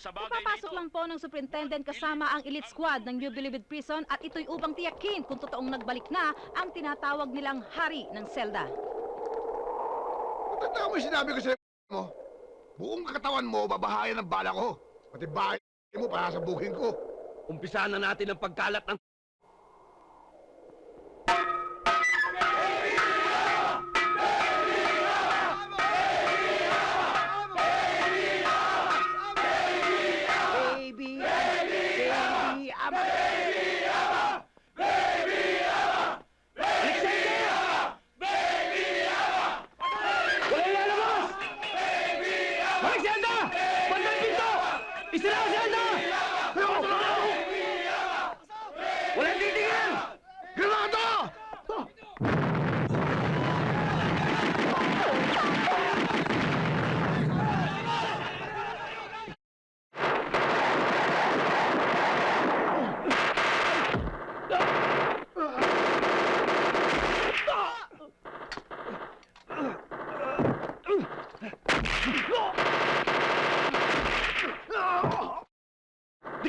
sa bagay na ito. lang po ng superintendent kasama ang elite squad ng New Bilibid Prison at ito'y upang tiyakin kung totoong nagbalik na ang tinatawag nilang hari ng selda. Tanda mo yung sinabi ko sa mo. Buong katawan mo, babahayan ng bala ko. Pati bahay mo, para sa buking ko. Umpisahan na natin ang pagkalat ng...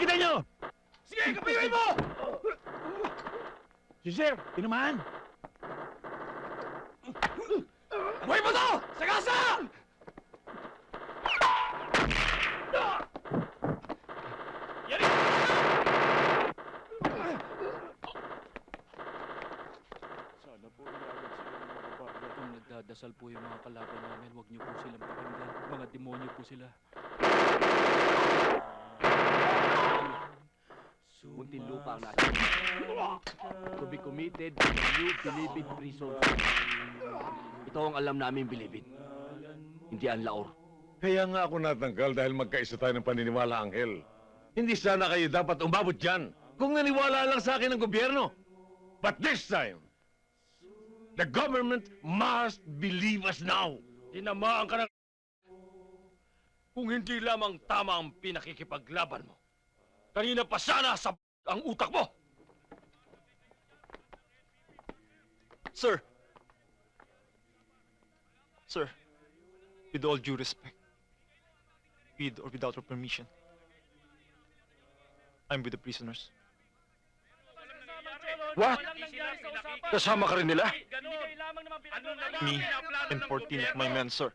Dikitan nyo! Sige, kapiyuin mo! Si Sir, tinamaan. Buhay mo to! Sagasa! Yari! Kung nagdadasal po yung mga kalaban namin, huwag niyo po silang pakinggan. Mga demonyo po sila. Muntinlupa ang natin. To be committed to the new Bilibid prison. Ito ang alam namin Bilibid. Hindi ang laor. Kaya nga ako natanggal dahil magkaisa tayo ng paniniwala, Angel. Hindi sana kayo dapat umabot dyan kung naniwala lang sa akin ng gobyerno. But this time, the government must believe us now. Tinamaan ka ng... Kung hindi lamang tama ang pinakikipaglaban mo. Kanina pa sana sa ang utak mo! Sir. Sir, with all due respect, with or without your permission, I'm with the prisoners. What? Kasama ka rin nila? Me and 14 of my men, sir.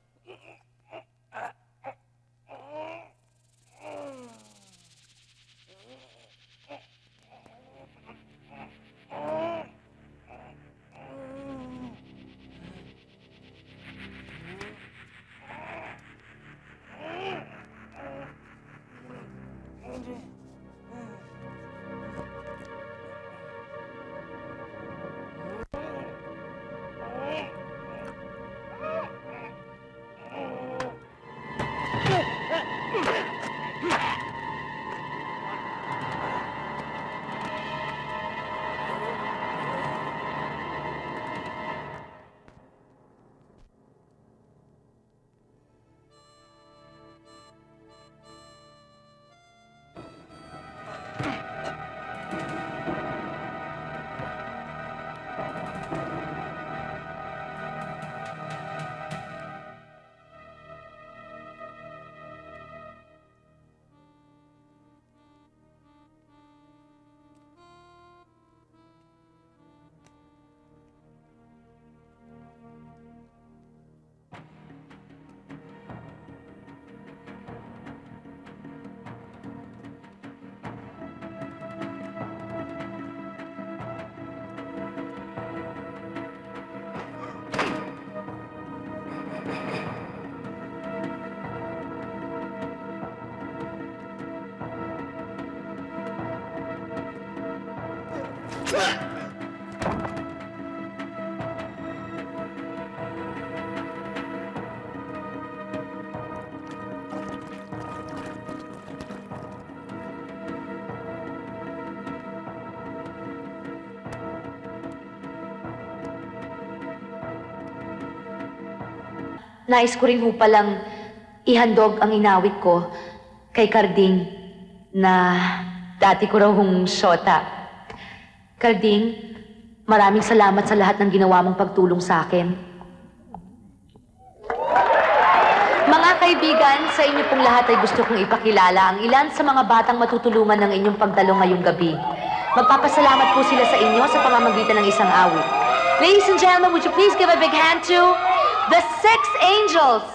Nais ko rin ho palang ihandog ang inawit ko kay Karding na dati ko raw hong syota. Karding, maraming salamat sa lahat ng ginawa mong pagtulong sa akin. Mga kaibigan, sa inyo pong lahat ay gusto kong ipakilala ang ilan sa mga batang matutulungan ng inyong pagdalo ngayong gabi. Magpapasalamat po sila sa inyo sa pamamagitan ng isang awit. Ladies and gentlemen, would you please give a big hand to the Six Angels?